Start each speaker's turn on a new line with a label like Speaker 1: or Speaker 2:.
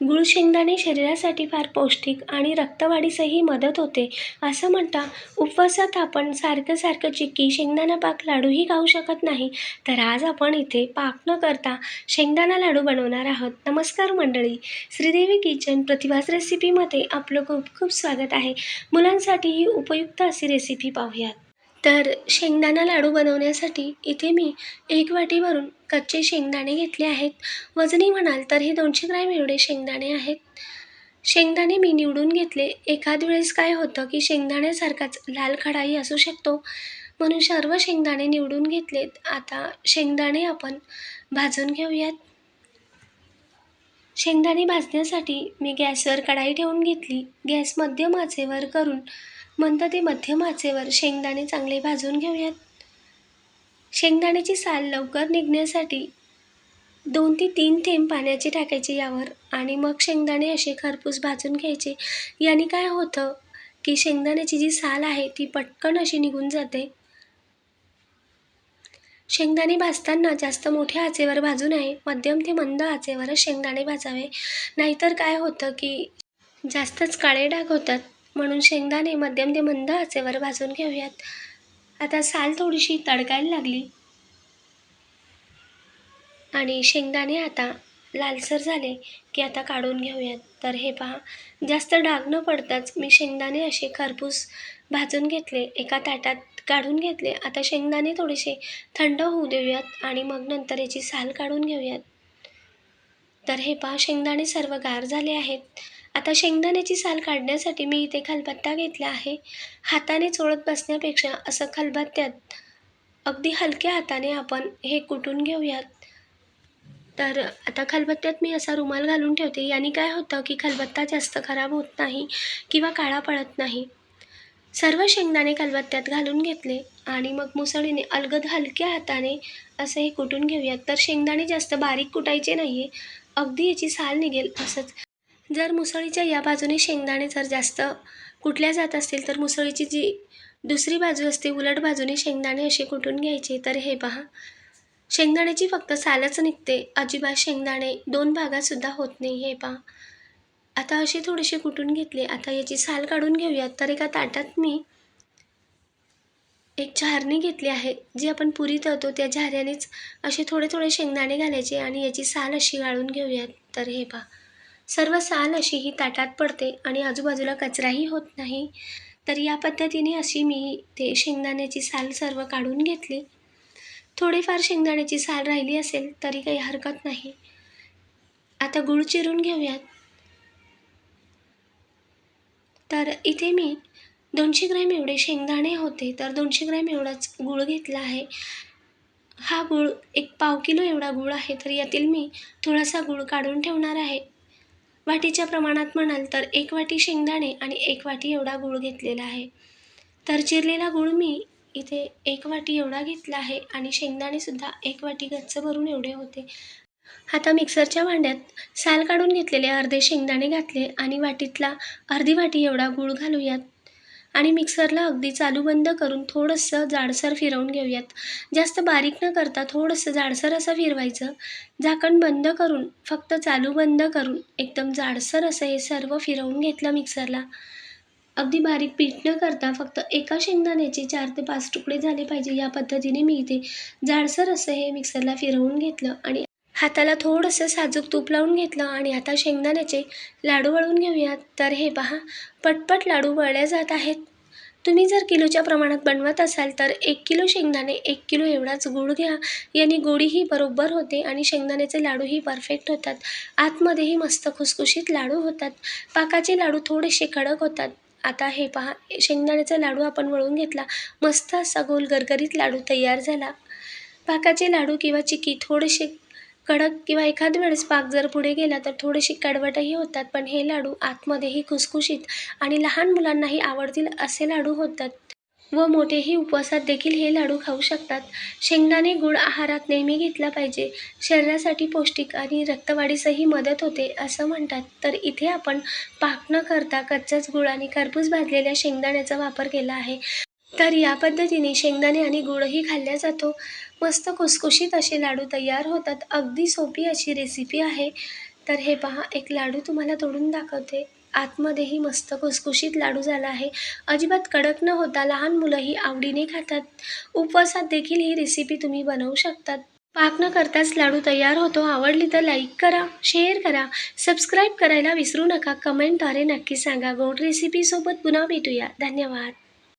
Speaker 1: गुळ शेंगदाणे शरीरासाठी फार पौष्टिक आणि रक्तवाढीसही मदत होते. असं म्हणता उपवासात आपण सारखं सारखं चिक्की शेंगदाणा पाक लाडूही खाऊ शकत नाही. तर आज आपण इथे पाक न करता शेंगदाणा लाडू बनवणार आहोत. नमस्कार मंडळी. श्रीदेवी किचन प्रतिभास रेसिपीमध्ये आपलं खूप खूप स्वागत आहे. मुलांसाठी ही उपयुक्त अशी रेसिपी पाहूयात. तर शेंगदाणा लाडू बनवण्यासाठी इथे मी एक वाटीवरून कच्चे शेंगदाणे घेतले आहेत. वजनी म्हणाल तर हे दोनशे ग्रॅम एवढे शेंगदाणे आहेत. शेंगदाणे मी निवडून घेतले. एखाद वेळेस काय होतं की शेंगदाण्यासारखाच लाल खडाही असू शकतो. म्हणून सर्व शेंगदाणे निवडून घेतलेत. आता शेंगदाणे आपण भाजून घेऊयात. शेंगदाणे भाजण्यासाठी मी गॅसवर कढाई ठेवून घेतली. गॅस मध्यम आचेवर करून मंद ते मध्यम आचेवर शेंगदाणे चांगले भाजून घेऊयात. शेंगदाण्याची साल लवकर निघण्यासाठी दोन ते तीन थेंब पाण्याचे टाकायचे यावर आणि मग शेंगदाणे असे खरपूस भाजून घ्यायचे. याने काय होतं की शेंगदाण्याची जी साल आहे ती पटकन अशी निघून जाते. शेंगदाणे भाजताना जास्त मोठ्या आचेवर भाजू नये मध्यम ते मंद आचेवरच शेंगदाणे भाजावे. नाहीतर काय होतं की जास्तच काळे डाग होतात. म्हणून शेंगदाणे मध्यम ते मंद आचेवर भाजून घेऊयात. आता साल थोडीशी तडकायला लागली. आणि शेंगदाणे आता लालसर झाले की आता काढून घेऊयात. तर हे पहा जास्त डाग न पडताच मी शेंगदाणे असे खरपूस भाजून घेतले एका ताटात काढून घेतले. आता शेंगदाणे थोडेसे थंड होऊ देऊयात आणि मग नंतर याची साल काढून घेऊयात. तर हे पहा शेंगदाणे सर्व गार झाले आहेत. आता शेंगदाण्याची साल काढण्यासाठी मी इथे खलबत्ता घेतला आहे. हाताने चोळत बसण्यापेक्षा असं खलबत्त्यात अगदी हलक्या हाताने आपण हे कुटून घेऊयात. तर आता खलबत्त्यात मी असा रुमाल घालून ठेवते. याने काय होतं की खलबत्ता जास्त खराब होत नाही किंवा काळा पडत नाही. सर्व शेंगदाणे खलबत्त्यात घालून घेतले आणि मग मुसळीने अलगद हलक्या हाताने असं हे कुटून घेऊयात. तर शेंगदाणे जास्त बारीक कुटायचे नाही आहे अगदी याची साल निघेल असंच. जर मुसळीच्या या बाजूने शेंगदाणे जर जास्त कुटल्या जात असतील तर मुसळीची जी दुसरी बाजू असते उलट बाजूने शेंगदाणे असे कुटून घ्यायचे. तर हे पहा. शेंगदाण्याची फक्त सालच निघते. अजिबात शेंगदाणे दोन भागातसुद्धा होत नाही. हे पहा. आता असे थोडेसे कुटून घेतले. आता याची साल काढून घेऊयात. तर एका ताटात मी एक झारणी घेतली आहे जी आपण पुरी तळतो. त्या झाऱ्यानेच असे थोडे थोडे शेंगदाणे घालायचे आणि याची साल अशी गाळून घेऊयात. तर हे पहा. सर्व साल अशी ही ताटात पडते आणि आजूबाजूला कचराही होत नाही. तर या पद्धतीने अशी मी ते शेंगदाण्याची साल सर्व काढून घेतली. थोडीफार शेंगदाण्याची साल राहिली असेल तरी काही हरकत नाही. आता गूळ चिरून घेऊयात. तर इथे मी दोनशे ग्रॅम एवढे शेंगदाणे होते तर दोनशे ग्रॅम एवढाच गूळ घेतला आहे. हा गूळ एक पाव किलो एवढा गूळ आहे तर यातील मी थोडासा गूळ काढून ठेवणार आहे. वाटीच्या प्रमाणात म्हणाल तर एक वाटी शेंगदाणे आणि एक वाटी एवढा गूळ घेतलेला आहे. तर चिरलेला गूळ मी इथे एक वाटी एवढा घेतला आहे आणि शेंगदाणेसुद्धा एक वाटी गच्च भरून एवढे होते. आता मिक्सरच्या भांड्यात साल काढून घेतलेले अर्धे शेंगदाणे घातले आणि वाटीतला अर्धी वाटी एवढा गूळ घालूयात. आणि मिक्सरला अगदी चालू बंद करून थोडंसं जाडसर फिरवून घेऊयात. जास्त बारीक न करता थोडंसं जाडसर असं फिरवायचं. झाकण बंद करून फक्त चालू बंद करून एकदम जाडसर असं हे सर्व फिरवून घेतलं मिक्सरला. अगदी बारीक पीठ न करता फक्त एका शेंगदाण्याचे चार ते पाच तुकडे झाले पाहिजे या पद्धतीने मी इथे जाडसर असं हे मिक्सरला फिरवून घेतलं आणि हाताला थोडंसं साजूक तूप लावून घेतलं आणि आता शेंगदाण्याचे लाडू वळून घेऊयात. तर हे पहा पटपट लाडू वळल्या जात आहेत. तुम्ही जर किलोच्या प्रमाणात बनवत असाल तर एक किलो शेंगदाणे एक किलो एवढाच गूळ घ्या. याने गोडीही बरोबर होते आणि शेंगदाण्याचे लाडूही परफेक्ट होतात. आतमध्येही मस्त खुसखुशीत लाडू होतात. पाकाचे लाडू थोडेसे कडक होतात. आता हे पहा शेंगदाण्याचा लाडू आपण वळून घेतला. मस्त असा गोल गरगरीत लाडू तयार झाला. पाकाचे लाडू किंवा चिकी थोडेसे कडक किंवा एखाद वेळेस पाक जर पुढे गेला तर थोडेसे कडवटही होतात पण हे लाडू आतमध्येही खुसखुशीत आणि लहान मुलांनाही आवडतील असे लाडू होतात. व मोठेही उपवासात देखील हे लाडू खाऊ शकतात. शेंगदाणे गुळ आहारात नेहमी घेतला पाहिजे. शरीरासाठी पौष्टिक आणि रक्तवाढीसही मदत होते असं म्हणतात. तर इथे आपण पाक न करता कच्चाच गुळ आणि खरपूस भाजलेल्या शेंगदाण्याचा वापर केला आहे. तर या पद्धतीने शेंगदाणे आणि गुळही खाल्ला जातो. मस्त खुसखुशीत असे लाडू तयार होतात. अगदी सोपी अशी रेसिपी आहे. तर हे पहा एक लाडू तुम्हाला तोडून दाखवते. आतमध्येही मस्त खुसखुशीत लाडू झाला आहे. अजिबात कडक न होता लहान मुलंही आवडीने खातात. उपवासात देखील ही रेसिपी तुम्ही बनवू शकतात. पाक न करताच लाडू तयार होतो. आवडली तर लाईक करा शेअर करा. सबस्क्राईब करायला विसरू नका. कमेंटद्वारे नक्की सांगा. गोड रेसिपीसोबत पुन्हा भेटूया. धन्यवाद.